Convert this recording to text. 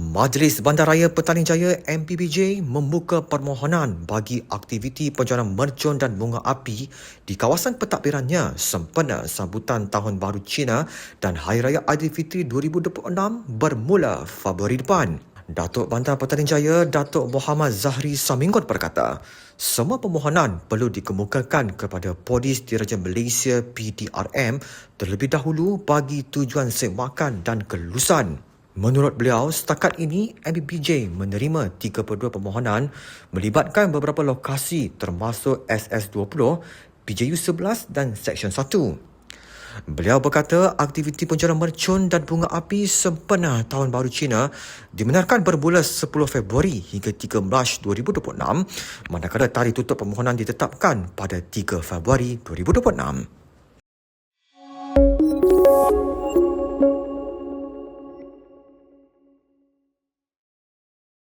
Majlis Bandaraya Petaling Jaya MPBJ membuka permohonan bagi aktiviti penjualan mercun dan bunga api di kawasan pentadbirannya sempena sambutan Tahun Baru Cina dan Hari Raya Aidilfitri 2026 bermula Februari depan. Datuk Bandar Petaling Jaya, Datuk Muhammad Zahri Saminggon berkata, semua permohonan perlu dikemukakan kepada Polis Diraja Malaysia PDRM terlebih dahulu bagi tujuan sewakan dan kelulusan. Menurut beliau, setakat ini MBBJ menerima 32 permohonan melibatkan beberapa lokasi termasuk SS20, PJU 11 dan Seksyen 1. Beliau berkata aktiviti penjualan mercun dan bunga api sempena Tahun Baru Cina dibenarkan bermula 10 Februari hingga 3 Mac 2026 manakala tarikh tutup permohonan ditetapkan pada 3 Februari 2026.